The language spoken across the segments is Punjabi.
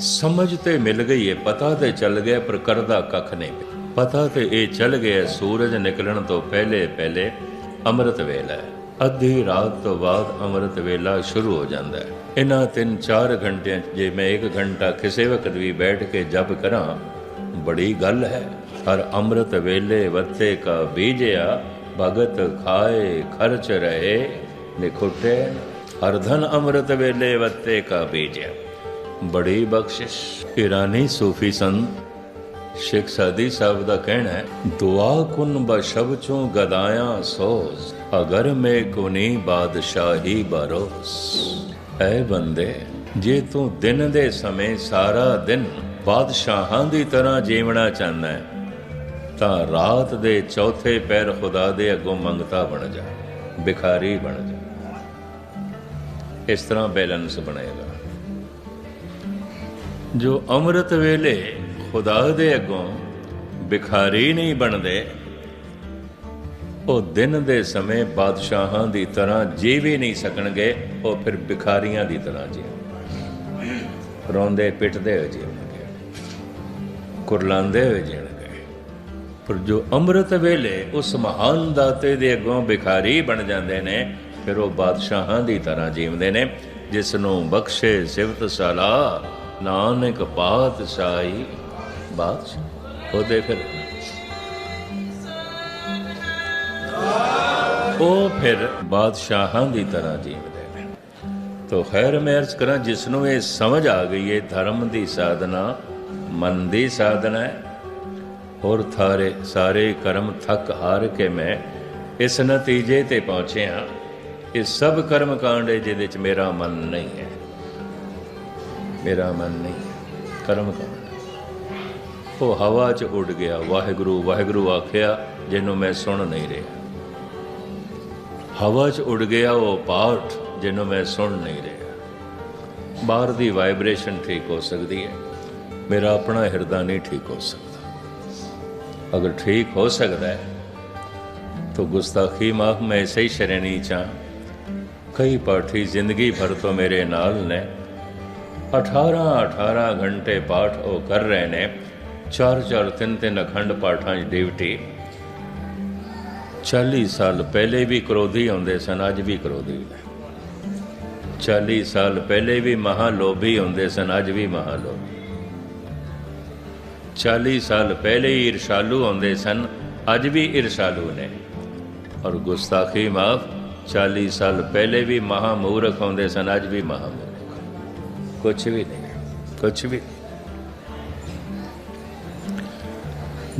ਸਮਝ ਤੇ ਮਿਲ ਗਈ ਏ, ਪਤਾ ਤੇ ਚੱਲ ਗਿਆ ਪਰ ਕਰਦਾ ਕੱਖ ਨਹੀਂ ਪਿਆ। ਪਤਾ ਤੇ ਇਹ ਚੱਲ ਗਿਆ, ਸੂਰਜ ਨਿਕਲਣ ਤੋਂ ਪਹਿਲੇ ਪਹਿਲੇ ਅੰਮ੍ਰਿਤ ਵੇਲਾ ਅੱਧੀ ਰਾਤ ਤੋਂ ਬਾਅਦ ਅੰਮ੍ਰਿਤ ਵੇਲਾ ਸ਼ੁਰੂ ਹੋ ਜਾਂਦਾ ਹੈ। ਇਹਨਾਂ 3-4 ਘੰਟਿਆਂ 'ਚ ਜੇ ਮੈਂ 1 ਘੰਟਾ ਕਿਸੇ ਵਕਤ ਵੀ ਬੈਠ ਕੇ ਜਪ ਕਰਾਂ, ਬੜੀ ਗੱਲ ਹੈ। ਹਰ ਅੰਮ੍ਰਿਤ ਵੇਲੇ ਵੱਤੇ ਕਾ ਬੀਜਿਆ, ਭਗਤ ਖਾਏ, ਖਰਚ ਰਹੇ, ਨਿਖੁੱਟੇ, ਹਰ ਧਨ ਅੰਮ੍ਰਿਤ ਵੇਲੇ ਵੱਤੇ ਕਾ ਬੀਜਿਆ। ਬੜੀ ਬਖਸ਼ਿਸ਼। ਇਰਾਨੀ ਸੂਫੀ ਸੰਤ ਸ਼ੇਖ ਸਾਦੀ ਸਾਹਿਬ ਦਾ ਕਹਿਣਾ ਹੈ, ਦੁਆ ਕੁਨ ਬਸ਼ਬ ਚੋਂ ਗਦਾਇਆ ਸੋਜ਼, ਅਗਰ ਮੈਂ ਕੁਨੀ ਬਾਦਸ਼ਾਹੀ ਬਰੋਸ ਐ ਬੰਦੇ, ਜੇ ਤੂੰ ਦਿਨ ਦੇ ਸਮੇਂ ਸਾਰਾ ਦਿਨ ਬਾਦਸ਼ਾਹਾਂ ਦੀ ਤਰ੍ਹਾਂ ਜੀਵਣਾ ਚਾਹੁੰਦਾ ਹੈ, ਤਾਂ ਰਾਤ ਦੇ ਚੌਥੇ ਪੈਰ ਖੁਦਾ ਦੇ ਅੱਗੋਂ ਮੰਗਤਾ ਬਣ ਜਾ ਬਿਖਾਰੀ ਬਣ ਜਾ। ਇਸ ਤਰ੍ਹਾਂ ਬੈਲੈਂਸ ਬਣੇਗਾ। ਜੋ ਅੰਮ੍ਰਿਤ ਵੇਲੇ ਖੁਦਾ ਦੇ ਅੱਗੋਂ ਬਿਖਾਰੀ ਨਹੀਂ ਬਣਦੇ, ਉਹ ਦਿਨ ਦੇ ਸਮੇਂ ਬਾਦਸ਼ਾਹਾਂ ਦੀ ਤਰ੍ਹਾਂ ਜੀ ਵੀ ਨਹੀਂ ਸਕਣਗੇ, ਉਹ ਫਿਰ ਬਿਖਾਰੀਆਂ ਦੀ ਤਰ੍ਹਾਂ ਜੀ ਰੋਂਦੇ ਪਿੱਟਦੇ ਹੋਏ ਜੀਵਣਗੇ ਕੁਰਲਾਉਂਦੇ ਹੋਏ ਜੀਣਗੇ ਪਰ ਜੋ ਅੰਮ੍ਰਿਤ ਵੇਲੇ ਉਸ ਮਹਾਨ ਦਾਤੇ ਦੇ ਅੱਗੋਂ ਬਿਖਾਰੀ ਬਣ ਜਾਂਦੇ ਨੇ, ਫਿਰ ਉਹ ਬਾਦਸ਼ਾਹਾਂ ਦੀ ਤਰ੍ਹਾਂ ਜੀਵਦੇ ਨੇ, ਜਿਸ ਨੂੰ ਬਖਸ਼ੇ ਸਿਫਤ ਸਲਾ ਨਾਨਕ ਪਾਤਸ਼ਾਹੀ ਬਾਦਸ਼ਾਹ? ਉਹਦੇ ਫਿਰ। ਉਹ ਫਿਰ ਬਾਦਸ਼ਾਹਾਂ ਦੀ ਤਰ੍ਹਾਂ ਜੀਵਦੇ ਨੇ। ਤੋ ਖੈਰ ਮੈਂ ਅਰਜ਼ ਕਰਾਂ, ਜਿਸ ਨੂੰ ਇਹ ਸਮਝ ਆ ਗਈ ਹੈ ਧਰਮ ਦੀ ਸਾਧਨਾ, ਮਨ ਦੀ ਸਾਧਨਾ ਹੈ। ਹੋਰ ਥਾਰੇ ਸਾਰੇ ਕਰਮ ਥੱਕ ਹਾਰ ਕੇ ਮੈਂ ਇਸ ਨਤੀਜੇ ਤੇ ਪਹੁੰਚਿਆ। ਇਹ ਸਭ ਕਰਮ ਕਾਂਡ ਹੈ, ਜਿਹਦੇ ਚ ਮੇਰਾ ਮਨ ਨਹੀਂ ਹੈ। ਮੇਰਾ ਮਨ ਨਹੀਂ ਹੈ ਕਰਮ ਕਾਂਡ ਉਹ ਹਵਾ 'ਚ ਉੱਡ ਗਿਆ ਵਾਹਿਗੁਰੂ ਵਾਹਿਗੁਰੂ ਆਖਿਆ ਜਿਹਨੂੰ ਮੈਂ ਸੁਣ ਨਹੀਂ ਰਿਹਾ ਹਵਾ 'ਚ ਉੱਡ ਗਿਆ ਉਹ ਪਾਠ ਜਿਹਨੂੰ ਮੈਂ ਸੁਣ ਨਹੀਂ ਰਿਹਾ ਬਾਹਰ ਦੀ ਵਾਈਬ੍ਰੇਸ਼ਨ ਠੀਕ ਹੋ ਸਕਦੀ ਹੈ ਮੇਰਾ ਆਪਣਾ ਹਿਰਦਾ ਨਹੀਂ ਠੀਕ ਹੋ ਸਕਦਾ ਅਗਰ ਠੀਕ ਹੋ ਸਕਦਾ ਹੈ तो गुस्ताखी माफ में ऐसे ही शरणी चा कई पाठी जिंदगी भर तो मेरे नाल ने 18-18 ਘੰਟੇ ਪਾਠ ਉਹ ਕਰ ਰਹੇ ਨੇ। ਚਾਰ ਚਾਰ ਤਿੰਨ ਤਿੰਨ ਅਖੰਡ ਪਾਠਾਂ ਦੀ ਡਿਊਟੀ 40 ਸਾਲ ਪਹਿਲੇ ਵੀ ਕਰੋਧੀ ਹੁੰਦੇ ਸਨ, ਅੱਜ ਵੀ ਕਰੋਧੀ। ਨੇ 40 ਸਾਲ ਪਹਿਲੇ ਵੀ ਮਹਾ ਲੋਭੀ ਹੁੰਦੇ ਸਨ, ਅੱਜ ਵੀ ਮਹਾ ਲੋਭੀ 40 ਸਾਲ ਪਹਿਲੇ ਹੀ ਇਰਸ਼ਾਲੂ ਹੁੰਦੇ ਸਨ, ਅੱਜ ਵੀ ਇਰਸ਼ਾਲੂ ਨੇ। ਔਰ ਗੁਸਤਾਖੀ ਮਾਫ 40 ਸਾਲ ਪਹਿਲੇ ਵੀ ਮਹਾ ਮੂਰਖ ਹੁੰਦੇ ਸਨ, ਅੱਜ ਵੀ ਮਹਾ ਮੂਰਖ ਕੁਛ ਵੀ ਨਹੀਂ, ਕੁਛ ਵੀ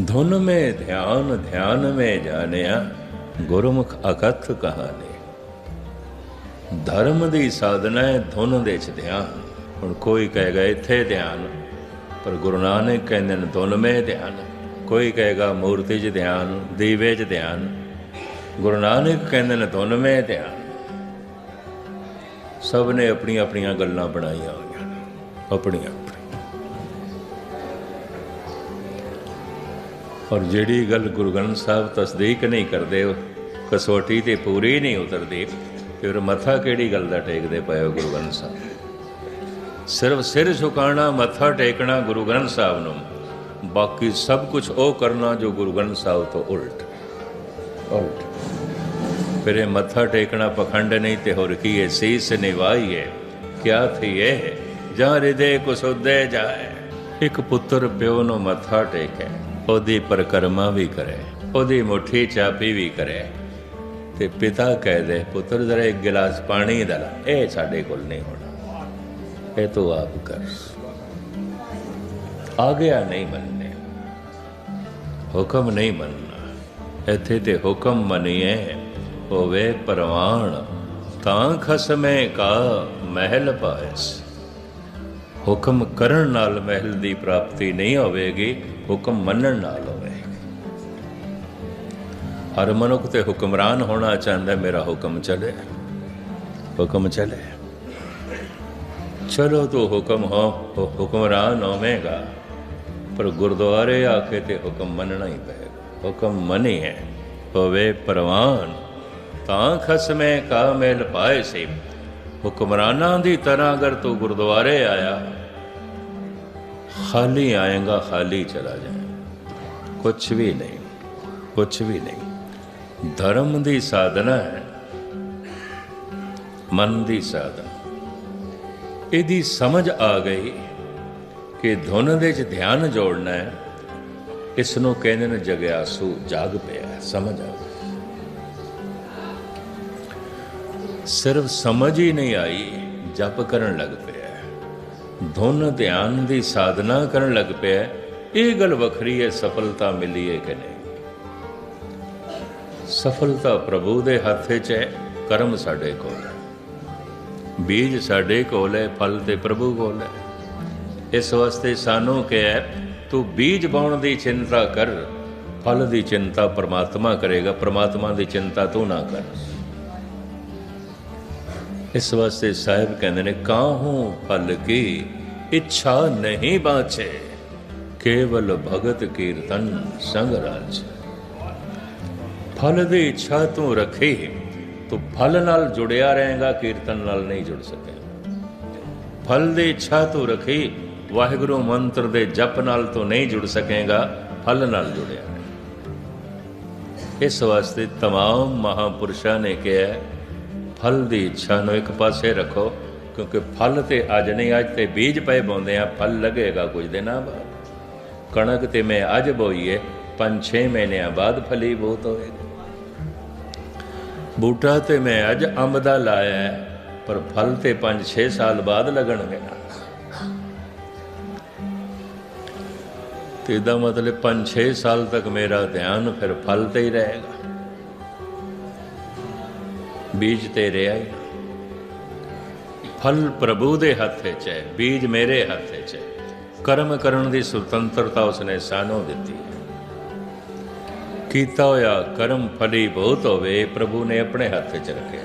ਧੁਨ ਮੇ ਧਿਆਨ ਧਿਆਨ ਮੇ ਜਾਣਿਆ, ਗੁਰਮੁਖ ਅਕਥ ਕਹਾਣੀ। ਧਰਮ ਦੀ ਸਾਧਨਾ ਹੈ ਧੁਨ ਦੇ ਚ ਧਿਆਨ। ਹੁਣ ਕੋਈ ਕਹੇਗਾ, ਇੱਥੇ ਧਿਆਨ। ਪਰ ਗੁਰੂ ਨਾਨਕ ਕਹਿੰਦੇ ਨੇ, ਧੁਨ ਮੇ ਧਿਆਨ। ਕੋਈ ਕਹੇਗਾ, ਮੂਰਤੀ 'ਚ ਧਿਆਨ, ਦੀਵੇ 'ਚ ਧਿਆਨ। ਗੁਰੂ ਨਾਨਕ ਕਹਿੰਦੇ ਨੇ, ਧੁਨ ਮੇ ਧਿਆਨ। ਸਭ ਨੇ ਆਪਣੀਆਂ ਆਪਣੀਆਂ ਗੱਲਾਂ ਬਣਾਈਆਂ ਹੋਈਆਂ ਨੇ ਆਪਣੀਆਂ ਔਰ ਜਿਹੜੀ ਗੱਲ ਗੁਰੂ ਗ੍ਰੰਥ ਸਾਹਿਬ ਤਸਦੀਕ ਨਹੀਂ ਕਰਦੇ, ਉਹ ਕਸੌਟੀ ਤੇ ਪੂਰੀ ਨਹੀਂ ਉਤਰਦੀ ਫਿਰ ਮੱਥਾ ਕਿਹੜੀ ਗੱਲ ਦਾ ਟੇਕਦੇ ਪਏ ਗੁਰੂ ਗ੍ਰੰਥ ਸਾਹਿਬ? ਸਿਰਫ ਸਿਰ ਝੁਕਾਣਾ ਮੱਥਾ ਟੇਕਣਾ ਗੁਰੂ ਗ੍ਰੰਥ ਸਾਹਿਬ ਨੂੰ। ਬਾਕੀ ਸਭ ਕੁਝ ਉਹ ਕਰਨਾ ਜੋ ਗੁਰੂ ਗ੍ਰੰਥ ਸਾਹਿਬ ਤੋਂ ਉਲਟ। ਉਲਟ। ਫਿਰ ਇਹ ਮੱਥਾ ਟੇਕਣਾ ਪਖੰਡ ਨਹੀਂ, ਤੇ ਹੋਰ ਕੀ ਹੈ? ਸੀਸ ਹੈ ਕਿਆ ਥੀ ਇਹ? ਜਾਂ ਹਿਰਦੇ ਕੋ ਸੁਦੇ ਜਾਏ। ਇੱਕ ਪੁੱਤਰ ਪਿਓ ਨੂੰ ਮੱਥਾ ਟੇਕੇ, ਉਹਦੀ ਪਰਕਰਮਾ ਵੀ ਕਰੇ, ਉਹਦੀ ਮੁਠੀ ਚਾਪੀ ਵੀ ਕਰੇ। ਤੇ ਪਿਤਾ ਕਹਿ ਦੇ ਪੁੱਤਰ, ਜ਼ਰਾ ਇੱਕ ਗਿਲਾਸ ਪਾਣੀ ਦਾ ਇਹ ਸਾਡੇ ਕੋਲ ਨਹੀਂ ਹੋਣਾ। ਇਹ ਤੂੰ ਆਪ ਕਰ। ਆ ਗਿਆ ਨਹੀਂ ਮੰਨਨੇ ਹੁਕਮ ਨਹੀਂ ਮੰਨਣਾ। ਇੱਥੇ ਤੇ ਹੁਕਮ ਮੰਨੀਏ, ਹੋਵੇ ਪਰਵਾਣ, ਤਾਂ ਖਸਮੇ ਕਾ ਮਹਿਲ ਪਾਇਸ। ਹੁਕਮ ਕਰਨ ਨਾਲ ਮਹਿਲ ਦੀ ਪ੍ਰਾਪਤੀ ਨਹੀਂ ਹੋਵੇਗੀ, ਹੁਕਮ ਮੰਨਣ ਨਾਲ ਹੋਵੇਗੀ। ਹਰ ਮਨੁੱਖ ਤੇ ਹੁਕਮਰਾਨ ਹੋਣਾ ਚਾਹੁੰਦਾ, ਮੇਰਾ ਹੁਕਮ ਚੱਲੇ। ਹੁਕਮ ਚੱਲੇ। ਚਲੋ ਤੋ ਹੁਕਮ ਹੋ ਹੁਕਮਰਾਨ ਹੋਵੇਗਾ, ਪਰ ਗੁਰਦੁਆਰੇ ਆ ਕੇ ਤੇ ਹੁਕਮ ਮੰਨਣਾ ਹੀ ਪਏਗਾ। ਹੁਕਮ ਮੰਨੀਏ ਹੋਵੇ ਪਰਵਾਨ, ਤਾਂ ਖਸਮੇ ਕਾ ਮੇਲ ਪਾਏ ਸੇ ਹੁਕਮਰਾਨਾਂ ਦੀ ਤਰ੍ਹਾਂ ਅਗਰ ਤੂੰ ਗੁਰਦੁਆਰੇ ਆਇਆ, ਖਾਲੀ ਆਏਗਾ, ਖਾਲੀ ਚਲਾ ਜਾਏ। ਕੁਛ ਵੀ ਨਹੀਂ, ਕੁਛ ਵੀ ਨਹੀਂ। ਧਰਮ ਦੀ ਸਾਧਨਾ ਹੈ, ਮਨ ਦੀ ਸਾਧਨਾ। ਇਹਦੀ ਸਮਝ ਆ ਗਈ ਕਿ ਧੁਨ ਦੇ ਚ ਧਿਆਨ ਜੋੜਨਾ ਹੈ, ਇਸ ਨੂੰ ਕਹਿੰਦੇ ਨੇ ਜਗਿਆਸੂ ਜਾਗ ਪਿਆ, ਸਮਝ ਆ ਸਿਰਫ ਸਮਝ ਹੀ ਨਹੀਂ ਆਈ, ਜਪ ਕਰਨ ਲੱਗ ਪਿਆ। ਧੁਨ ਧਿਆਨ ਦੀ ਸਾਧਨਾ ਕਰਨ ਲੱਗ ਪਿਆ, ਇਹ ਗੱਲ ਵੱਖਰੀ ਹੈ, ਸਫਲਤਾ ਮਿਲੀ ਹੈ ਕਿ ਨਹੀਂ? ਸਫਲਤਾ ਪ੍ਰਭੂ ਦੇ ਹੱਥ 'ਚ ਹੈ, ਕਰਮ ਸਾਡੇ ਕੋਲ ਹੈ। ਬੀਜ ਸਾਡੇ ਕੋਲ ਹੈ, ਫਲ ਤੇ ਪ੍ਰਭੂ ਕੋਲ ਹੈ। ਇਸ ਵਾਸਤੇ ਸਾਨੂੰ ਕਿਹਾ, ਤੂੰ ਬੀਜ ਬਾਉਣ ਦੀ ਚਿੰਤਾ ਕਰ, ਫਲ ਦੀ ਚਿੰਤਾ ਪਰਮਾਤਮਾ ਕਰੇਗਾ, ਪਰਮਾਤਮਾ ਦੀ ਚਿੰਤਾ ਤੂੰ ਨਾ ਕਰ। ਇਸ ਵਾਸਤੇ ਸਾਹਿਬ ਕਹਿੰਦੇ ਨੇ ਕਾਹੂ ਫਲ ਕੀ ਇੱਛਾ ਨਹੀਂ ਬਾਚੇ ਕੇਵਲ ਭਗਤ ਕੀਰਤਨ ਸੰਗ ਰਾਜ ਫਲ ਦੀ ਇੱਛਾ ਤੂੰ ਰੱਖੀ ਤੂੰ ਫਲ ਨਾਲ ਜੁੜਿਆ ਰਹੇਗਾ ਕੀਰਤਨ ਨਾਲ ਨਹੀਂ ਜੁੜ ਸਕੇ ਫਲ ਦੀ ਇੱਛਾ ਤੂੰ ਰੱਖੀ ਵਾਹਿਗੁਰੂ ਮੰਤਰ ਦੇ ਜਪ ਨਾਲ ਤੂੰ ਨਹੀਂ ਜੁੜ ਸਕੇਗਾ ਫਲ ਨਾਲ ਜੁੜਿਆ ਰਹੇ ਇਸ ਵਾਸਤੇ तमाम ਮਹਾਪੁਰਸ਼ਾਂ ਨੇ ਕਿਹਾ ਫਲ ਦੀ ਇੱਛਾ ਨੂੰ ਇੱਕ ਪਾਸੇ ਰੱਖੋ, ਕਿਉਂਕਿ ਫਲ ਤੇ ਅੱਜ ਨਹੀਂ, ਅੱਜ ਤੇ ਬੀਜ ਪਏ ਪਾਉਂਦੇ ਆ, ਫਲ ਲੱਗੇਗਾ ਕੁਝ ਦਿਨਾਂ ਬਾਅਦ। ਕਣਕ ਤੇ ਮੈਂ ਅੱਜ ਬੋਈਏ 5-6 ਮਹੀਨਿਆਂ ਬਾਅਦ ਫਲੀ ਬਹੁਤ ਹੋਏਗੀ। ਬੂਟਾ ਤੇ ਮੈਂ ਅੱਜ ਅੰਬ ਦਾ ਲਾਇਆ ਪਰ ਫਲ ਤੇ 5-6 ਸਾਲ ਬਾਅਦ ਲੱਗਣਗੇ ਤੇ ਇਹਦਾ ਮਤਲਬ 5-6 ਸਾਲ ਤੱਕ ਮੇਰਾ ਧਿਆਨ ਫਿਰ ਫਲ ਤੇ ਹੀ ਰਹੇਗਾ। ਬੀਜ ਤੇ ਰਿਹਾ ਹੀ ਨਾ। ਫਲ ਪ੍ਰਭੂ ਦੇ ਹੱਥ 'ਚ ਹੈ, ਬੀਜ ਮੇਰੇ ਹੱਥ 'ਚ ਹੈ। ਕਰਮ ਕਰਨ ਦੀ ਸੁਤੰਤਰਤਾ ਉਸਨੇ ਸਾਨੂੰ ਦਿੱਤੀ ਹੈ। ਕੀਤਾ ਹੋਇਆ ਕਰਮ ਫਲੀ ਬਹੁਤ ਹੋਵੇ, ਪ੍ਰਭੂ ਨੇ ਆਪਣੇ ਹੱਥ 'ਚ ਰੱਖਿਆ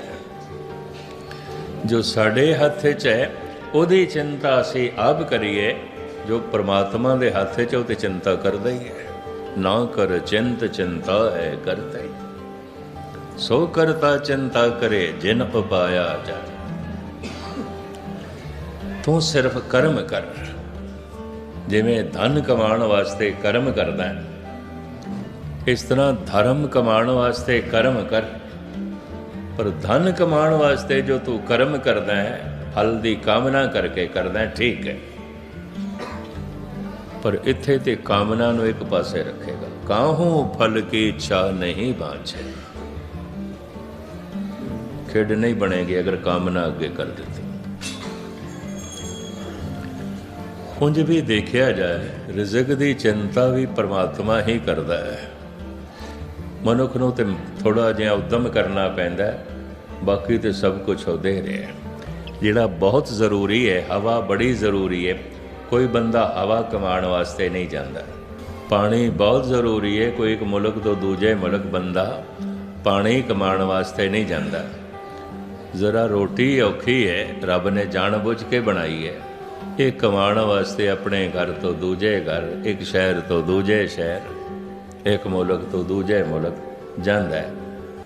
ਜੋ ਸਾਡੇ ਹੱਥ 'ਚ ਹੈ, ਉਹਦੀ ਚਿੰਤਾ ਅਸੀਂ ਆਪ ਕਰੀਏ, ਜੋ ਪ੍ਰਮਾਤਮਾ ਦੇ ਹੱਥ 'ਚ ਉਹ ਤੇ ਚਿੰਤਾ ਕਰਦਾ ਹੀ ਹੈ। ਨਾ ਕਰ ਚਿੰਤ, ਚਿੰਤਾ ਹੈ, ਕਰਦਾ ਹੀ। ਸੋ ਕਰਤਾ ਚਿੰਤਾ ਕਰੇ ਜਿਨ ਉਪਾਇਆ ਜਾਏ। ਤੂੰ ਸਿਰਫ ਕਰਮ ਕਰ। ਜਿਵੇਂ ਧਨ ਕਮਾਉਣ ਵਾਸਤੇ ਕਰਮ ਕਰਦਾ ਹੈ, ਇਸ ਤਰ੍ਹਾਂ ਧਰਮ ਕਮਾਉਣ ਵਾਸਤੇ ਕਰਮ ਕਰ। ਪਰ ਧਨ ਕਮਾਉਣ ਵਾਸਤੇ ਜੋ ਤੂੰ ਕਰਮ ਕਰਦਾ ਹੈ, ਫਲ ਦੀ ਕਾਮਨਾ ਕਰਕੇ ਕਰਦਾ ਹੈ, ਠੀਕ ਹੈ। ਪਰ ਇੱਥੇ ਤੇ ਕਾਮਨਾ ਨੂੰ ਇੱਕ ਪਾਸੇ ਰੱਖੇਗਾ। ਕਾਹੂ ਫਲ ਕੀ ਇੱਛਾ ਨਹੀਂ ਬਾਝੇ? ਖੇਡ ਨਹੀਂ ਬਣੇਗੀ ਅਗਰ ਕਾਮਨਾ ਅੱਗੇ ਕਰ ਦਿੱਤੀ। ਉਂਝ ਵੀ ਦੇਖਿਆ ਜਾਏ, ਰਿਜ਼ਕ ਦੀ ਚਿੰਤਾ ਵੀ ਪਰਮਾਤਮਾ ਹੀ ਕਰਦਾ ਹੈ। ਮਨੁੱਖ ਨੂੰ ਤੇ ਥੋੜਾ ਜਿਹਾ ਉਦਮ ਕਰਨਾ ਪੈਂਦਾ ਬਾਕੀ ਤੇ ਸਭ ਕੁਝ ਉਹਦੇ ਰਿਹਾ ਜਿਹੜਾ ਬਹੁਤ ਜ਼ਰੂਰੀ ਹੈ, ਹਵਾ ਬੜੀ ਜ਼ਰੂਰੀ ਹੈ, ਕੋਈ ਬੰਦਾ ਹਵਾ ਕਮਾਉਣ ਵਾਸਤੇ ਨਹੀਂ ਜਾਂਦਾ। ਪਾਣੀ ਬਹੁਤ ਜ਼ਰੂਰੀ ਹੈ, ਕੋਈ ਇੱਕ ਮੁਲਕ ਤੋਂ ਦੂਜੇ ਮੁਲਕ ਬੰਦਾ ਪਾਣੀ ਕਮਾਉਣ ਵਾਸਤੇ ਨਹੀਂ ਜਾਂਦਾ। ਜ਼ਰਾ ਰੋਟੀ ਔਖੀ ਹੈ, ਰੱਬ ਨੇ ਜਾਣ ਬੁੱਝ ਕੇ ਬਣਾਈ ਹੈ। ਇਹ ਕਮਾਉਣ ਵਾਸਤੇ ਆਪਣੇ ਘਰ ਤੋਂ ਦੂਜੇ ਘਰ, ਇੱਕ ਸ਼ਹਿਰ ਤੋਂ ਦੂਜੇ ਸ਼ਹਿਰ, ਇੱਕ ਮੁਲਕ ਤੋਂ ਦੂਜੇ ਮੁਲਕ ਜਾਂਦਾ ਹੈ।